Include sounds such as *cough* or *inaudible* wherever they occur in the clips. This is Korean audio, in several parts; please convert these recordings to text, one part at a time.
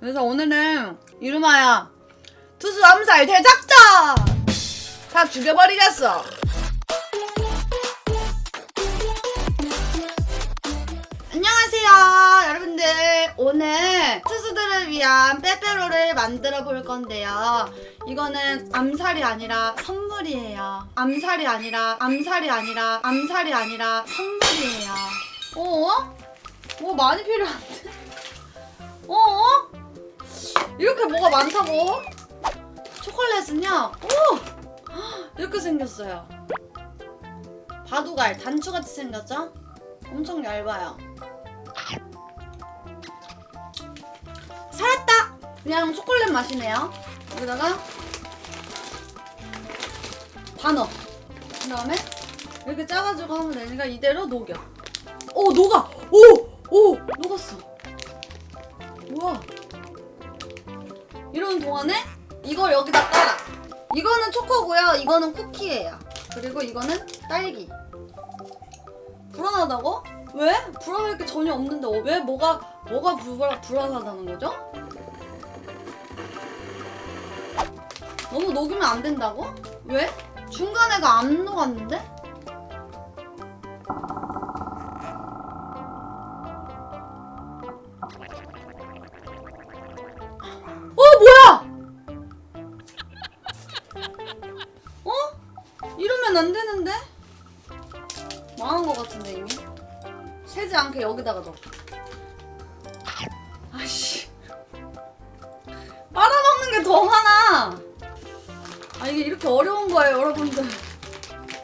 그래서 오늘은 이름하여 투수 암살 대작전! 다 죽여버리겠어. 안녕하세요, 여러분들. 오늘 투수들을 위한 빼빼로를 만들어 볼 건데요. 이거는 암살이 아니라 선물이에요. 암살이 아니라, 암살이 아니라, 암살이 아니라 선물이에요. 어? 뭐 많이 필요한데? 어? 이렇게 뭐가 많다고? 초콜릿은요, 오! 이렇게 생겼어요. 바둑알 단추같이 생겼죠? 엄청 얇아요. 살았다! 그냥 초콜릿 맛이네요. 여기다가 다 넣어. 그 다음에 이렇게 짜가지고 하면 되니까 이대로 녹여. 오, 녹아! 오! 오! 녹았어. 우와. 이러는 동안에 이걸 여기다 깔아. 이거는 초코고요. 이거는 쿠키예요. 그리고 이거는 딸기. 불안하다고? 왜? 불안할 게 전혀 없는데 어, 왜 뭐가 뭐가 불, 불안하다는 거죠? 너무 녹이면 안 된다고? 왜? 중간에가 안 녹았는데? 같은데 이미? 새지 않게 여기다가 넣어. 아씨. 빨아먹는 게 더 많아. 아 이게 이렇게 어려운 거예요 여러분들.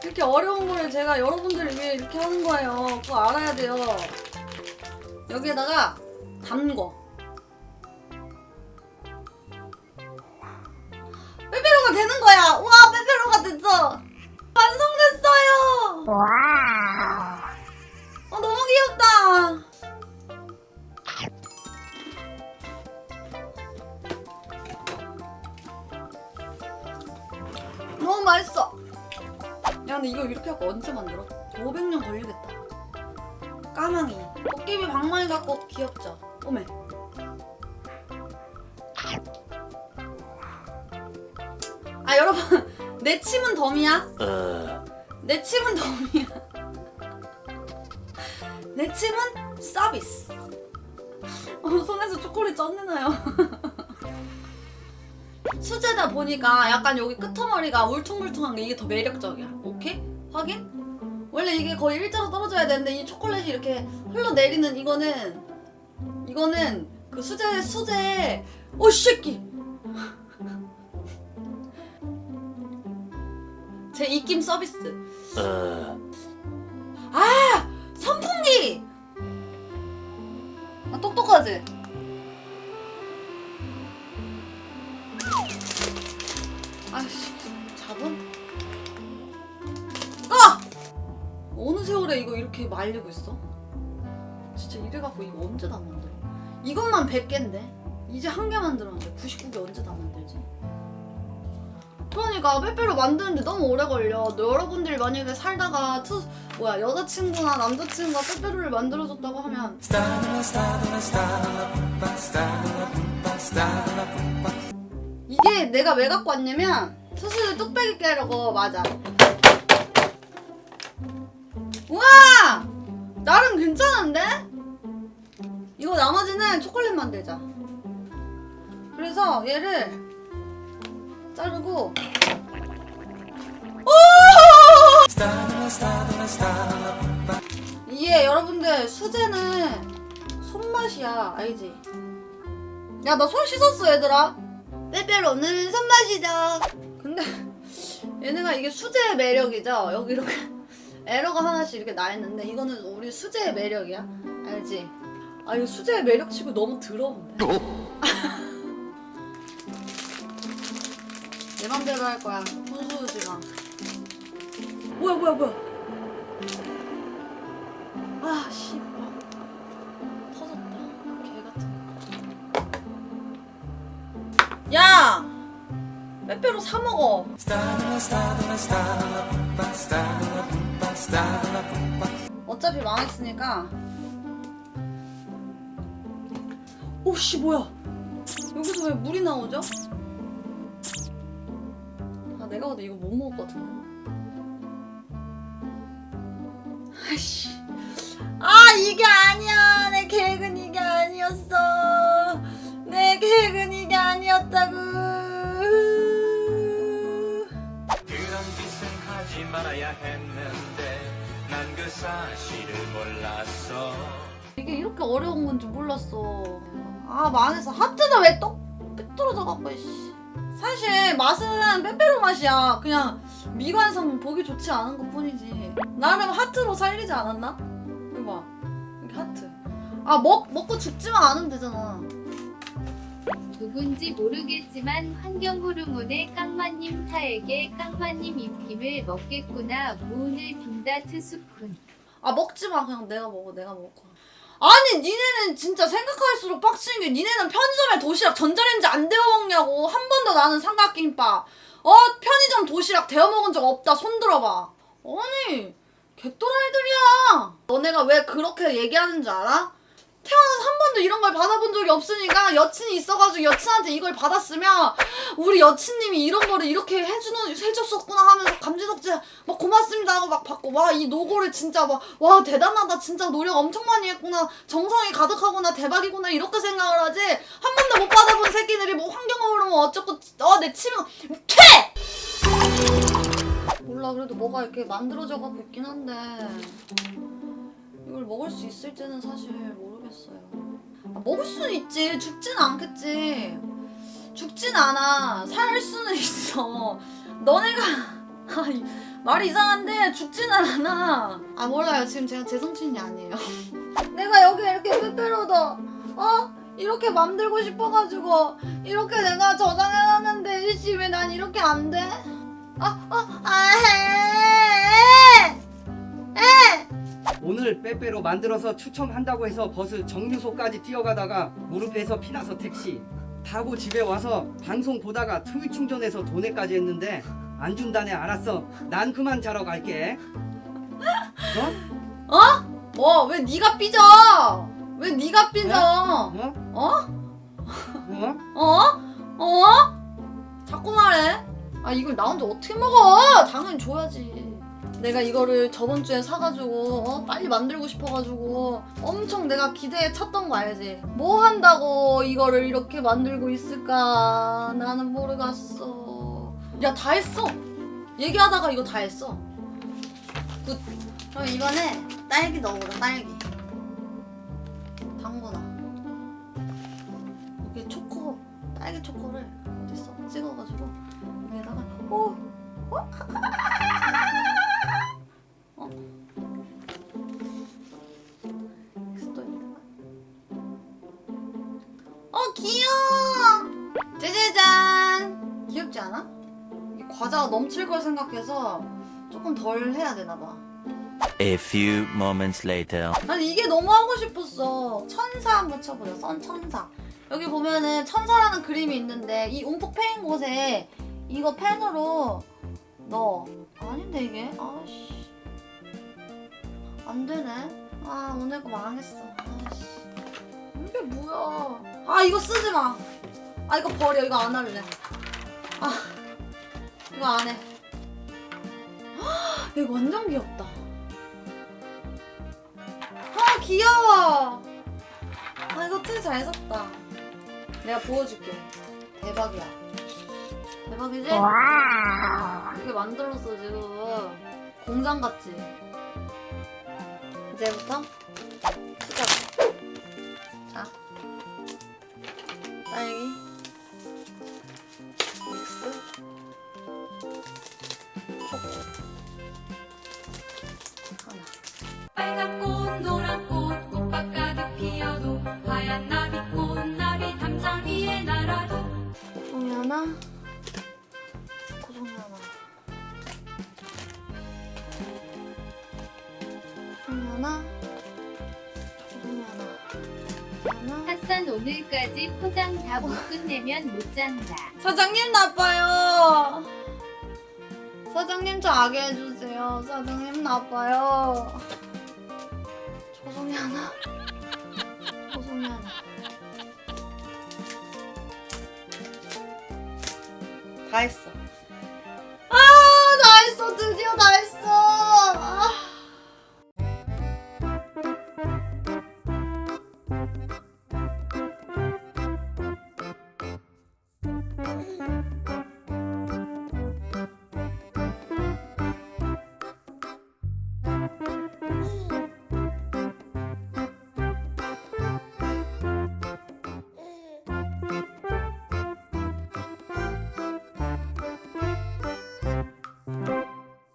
이렇게 어려운 걸 제가 여러분들을 위해 이렇게 하는 거예요. 그거 알아야 돼요. 여기에다가 담궈 빼빼로가 되는 거야. 우와 빼빼로가 됐어. 완성됐어요 너무 맛있어. 야, 근데 이거 이렇게 하고 언제 만들어? 500년 걸리겠다. 까망이. 도깨비 방망이 갖고 귀엽죠? 오메. 아, 여러분. *laughs* 내 침은 덤이야? 내 침은 덤이야. *laughs* 내 침은 서비스. 어, 손에서 초콜릿 쩐내나요. *laughs* 수제다 보니까 약간 여기 끄트머리가 울퉁불퉁한 게 이게 더 매력적이야. 오케이? 확인? 원래 이게 거의 일자로 떨어져야 되는데 이 초콜릿이 이렇게 흘러내리는 이거는 이거는 그 수제 수제 오 새끼 *laughs* 제 입김 서비스 아 선풍기 아 똑똑하지 아씨 잡음 아 어느 세월에 이거 이렇게 말리고 있어 진짜 이래갖고 이거 언제 다 만들어 이것만 100개인데 이제 한 개 만들었는데 99개 언제 다 만들지 그러니까 빼빼로 만드는데 너무 오래 걸려. 너 여러분들이 만약에 살다가 투 뭐야 여자친구나 남자친구가 빼빼로를 만들어줬다고 하면 이게 내가 왜 갖고 왔냐면 투수들 뚝배기 깨려고 맞아. 우와 나름 괜찮은데? 이거 나머지는 초콜릿 만들자. 그래서 얘를 자르고 이게 여러분들 수제는 손맛이야 알지? 야 나 손 씻었어 얘들아 빼빼로는 손맛이죠. 근데 얘네가 이게 수제의 매력이죠? 여기 이렇게 에러가 하나씩 이렇게 나 있는데 이거는 우리 수제의 매력이야? 알지? 아 이거 수제의 매력 치고 너무 더러운데. *laughs* 내 맘대로 할 거야. 훈수지가 뭐야 뭐야 뭐야? 아 씨. 빼빼로 사 먹어. 어차피 망했으니까. 오씨 뭐야? 여기서 왜 물이 나오죠? 아 내가 봐도 이거 못 먹을 것 같은데 아이씨 아 이게 아니야 내 계획은 이게 아니었어 내 계획은 이게 아니었다고 말아야 했는데 난 그 사실을 몰랐어 이게 이렇게 어려운 건줄 몰랐어. 아 망했어. 하트는 왜똑 삐뚤어져 갖고 씨. 사실 맛은 빼빼로 맛이야. 그냥 미관상 보기 좋지 않은 것 뿐이지. 나름 하트로 살리지 않았나? 이거 봐. 이렇게 하트. 아 먹, 먹고 죽지만 않으면 되잖아. 누군지 모르겠지만 환경 호르몬의 깡마님 차에게 깡마님 입김을 먹겠구나 무운을 빈다 트수쿤 아 먹지 마. 그냥 내가 먹어. 내가 거야. 아니 니네는 진짜 생각할수록 빡치는 게 니네는 편의점에 도시락 전자레인지 안 데워 먹냐고 한 번도 나는 삼각김밥 어 편의점 도시락 데워 먹은 적 없다 손 들어봐 아니 개또라이들이야 너네가 왜 그렇게 얘기하는 줄 알아? 태어나서 한 번도 이런 걸 받아본 적이 없으니까 여친이 있어가지고 여친한테 이걸 받았으면 우리 여친님이 이런 거를 이렇게 해주는 해줬었구나 하면서 감지덕지 막 고맙습니다 하고 막 받고 와 이 노고를 진짜 막 와 대단하다. 진짜 노력 엄청 많이 했구나. 정성이 가득하구나. 대박이구나. 이렇게 생각을 하지. 한 번도 못 받아본 새끼들이 뭐 환경오염 뭐 어쩌고 어내 치명 퇴! 몰라. 그래도 뭐가 이렇게 만들어져 갖고 있긴 한데 이걸 먹을 수 있을지는 사실 모르겠어요 아, 먹을 수는 있지 죽진 않겠지 죽진 않아 살 수는 *laughs* 있어 너네가 *laughs* 아, 이- 말이 이상한데 죽지는 않아. 아 몰라요. 지금 제가 제 성친이 아니에요. *laughs* 내가 여기 이렇게 빼빼로도 어 이렇게 만들고 싶어가지고 이렇게 내가 저장해놨는데 이씨 왜 난 이렇게 안 돼? 아아아 해. 해. 오늘 빼빼로 만들어서 추첨한다고 해서 버스 정류소까지 뛰어가다가 무릎에서 피나서 택시 타고 집에 와서 방송 보다가 트윗 충전해서 돈에까지 했는데 안 준다네 알았어 난 그만 자러 갈게 어? 뭐왜 네가 삐져? 왜 네가 삐져? 어? 어? 어? 어? 어? 자꾸 말해. 아 이걸 나 혼자 어떻게 먹어? 당연히 줘야지. 내가 이거를 저번 주에 사가지고 어? 빨리 만들고 싶어가지고 엄청 내가 기대에 찼던 거 알지? 뭐 한다고 이거를 이렇게 만들고 있을까? 나는 모르겠어. 야 다 했어. 얘기하다가 이거 다 했어. 굿. 그럼 이번에 딸기 넣어보자 딸기. 당근아. 이게 초코 딸기 초코를 어딨어 찍어가지고 여기다가 오 어? *laughs* 귀엽지 않아? 이 과자가 넘칠 걸 생각해서 조금 덜 해야 되나 봐. A few moments later. 난 이게 너무 하고 싶었어. 천사 한번 쳐보자. 선 천사. 여기 보면은 천사라는 그림이 있는데 이 움푹 패인 곳에 이거 펜으로 넣어. 아닌데 이게? 아씨. 안 되네. 아 오늘 거 망했어. 아씨. 이게 뭐야? 아 이거 쓰지 마. 아 이거 버려. 이거 안 할래. 아 이거 안 해. 헉, 이거 완전 귀엽다. 아 귀여워. 아 이거 틀잘 샀다. 내가 보여줄게. 대박이야. 대박이지? 이렇게 만들었어 지금. 공장 같지? 이제부터 시작. 자, 딸기 하나. 고송이 하나 하나 핫산 오늘까지 포장 다 못 끝내면 못 잔다. 사장님 나빠요. 사장님 저 아게 해주세요. 사장님 나빠요. 고송이 하나. 고송이 하나. 다 했어.